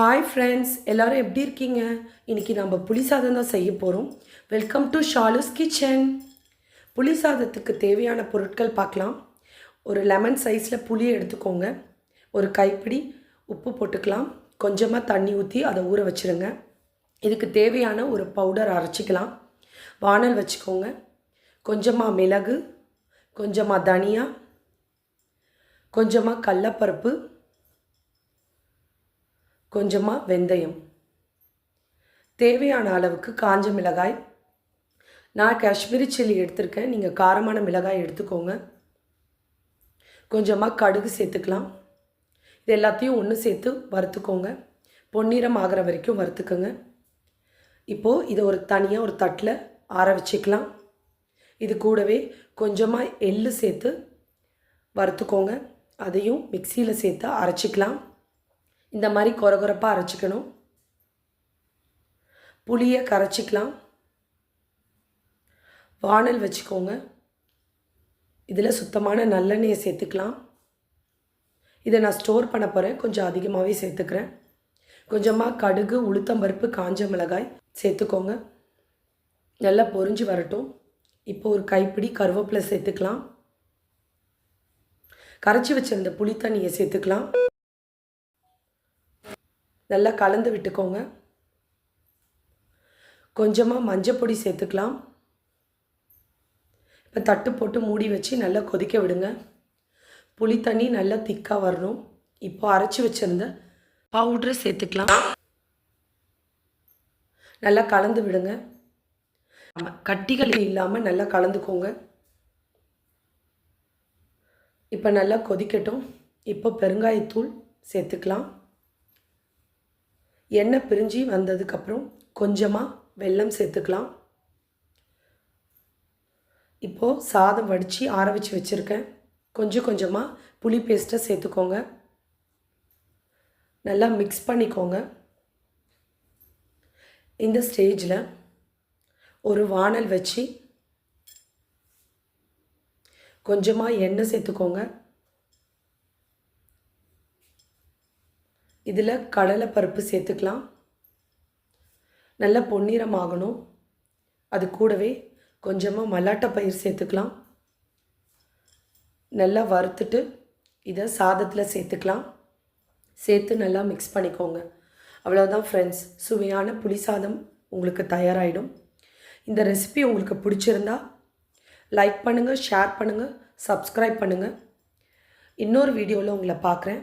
Hi friends எல்லோரும் எப்படி இருக்கீங்க? இன்றைக்கி நம்ம புளி சாதம் தான் செய்ய போகிறோம் வெல்கம் டு ஷாலுஸ் கிச்சன் புளி சாதத்துக்கு தேவையான பொருட்கள் பார்க்கலாம். ஒரு லெமன் சைஸில் புளி எடுத்துக்கோங்க. ஒரு கைப்பிடி உப்பு போட்டுக்கலாம். கொஞ்சமாக தண்ணி ஊற்றி அதை ஊற வச்சுருங்க. இதுக்கு தேவையான ஒரு பவுடர் அரைச்சிக்கலாம். வானல் வச்சுக்கோங்க. கொஞ்சமாக மிளகு கொஞ்சமாக தனியா கொஞ்சமாக கடலப்பருப்பு கொஞ்சமாக வெந்தயம். தேவையான அளவுக்கு காஞ்ச மிளகாய். நான் காஷ்மீரி சில்லி எடுத்திருக்கேன். நீங்கள் காரமான மிளகாய் எடுத்துக்கோங்க. கொஞ்சமாக கடுகு சேர்த்துக்கலாம். இது எல்லாத்தையும் ஒன்று சேர்த்து வறுத்துக்கோங்க. பொன்னிறம் ஆகிற வரைக்கும் வறுத்துக்கோங்க. இப்போது இதை ஒரு தனியாக ஒரு தட்டில் ஆற வச்சுக்கலாம். இது கூடவே கொஞ்சமாக எள்ளு சேர்த்து வறுத்துக்கோங்க. அதையும் மிக்சியில் சேர்த்து அரைச்சிக்கலாம். இந்த மாதிரி குறகுறப்பாக அரைச்சிக்கணும். புளியை கரைச்சிக்கலாம். வானல் வச்சுக்கோங்க. இதில் சுத்தமான நல்லெண்ணெயை சேர்த்துக்கலாம். இதை நான் ஸ்டோர் பண்ண போகிறேன் கொஞ்சம் அதிகமாகவே சேர்த்துக்கிறேன். கொஞ்சமாக கடுகு உளுத்தம்பருப்பு காஞ்ச மிளகாய் சேர்த்துக்கோங்க. நல்லா பொரிஞ்சு வரட்டும். இப்போ ஒரு கைப்பிடி கருவேப்பிலை சேர்த்துக்கலாம். கரைச்சி வச்சிருந்த புளித்தண்ணியை சேர்த்துக்கலாம். நல்லா கலந்து விட்டுக்கோங்க. கொஞ்சமாக மஞ்சப்பொடி சேர்த்துக்கலாம். இப்போ தட்டு போட்டு மூடி வச்சு நல்லா கொதிக்க விடுங்க. புளி தண்ணி நல்லா திக்காக வரணும். இப்போ அரைச்சி வச்சுருந்த பவுட்ரு சேர்த்துக்கலாம். நல்லா கலந்து விடுங்க. ஆமாம், கட்டிகள் இல்லாமல் நல்லா கலந்துக்கோங்க. இப்போ நல்லா கொதிக்கட்டும். இப்போ பெருங்காயத்தூள் சேர்த்துக்கலாம். எண்ணெய் பிரிஞ்சு வந்ததுக்கப்புறம் கொஞ்சமாக வெல்லம் சேர்த்துக்கலாம். இப்போது சாதம் வடித்து ஆற வச்சு வச்சுருக்கேன். கொஞ்சம் கொஞ்சமாக புளி பேஸ்ட்டை சேர்த்துக்கோங்க. நல்லா மிக்ஸ் பண்ணிக்கோங்க. இந்த ஸ்டேஜில் ஒரு வானல் வச்சு கொஞ்சமாக எண்ணெய் சேர்த்துக்கோங்க. இதில் கடலை பருப்பு சேர்த்துக்கலாம். நல்லா பொன்னிறம் ஆகணும் அது கூடவே கொஞ்சமாக மல்லாட்டை பயிர் சேர்த்துக்கலாம். நல்லா வறுத்துட்டு இதை சாதத்தில் சேர்த்துக்கலாம். சேர்த்து நல்லா மிக்ஸ் பண்ணிக்கோங்க. அவ்வளோதான் ஃப்ரெண்ட்ஸ் சுவையான புளி சாதம் உங்களுக்கு தயாராகிடும் இந்த ரெசிபி உங்களுக்கு பிடிச்சிருந்தா லைக் பண்ணுங்கள் ஷேர் பண்ணுங்கள் சப்ஸ்கிரைப் பண்ணுங்கள் இன்னொரு வீடியோவில் உங்களை பார்க்குறேன்.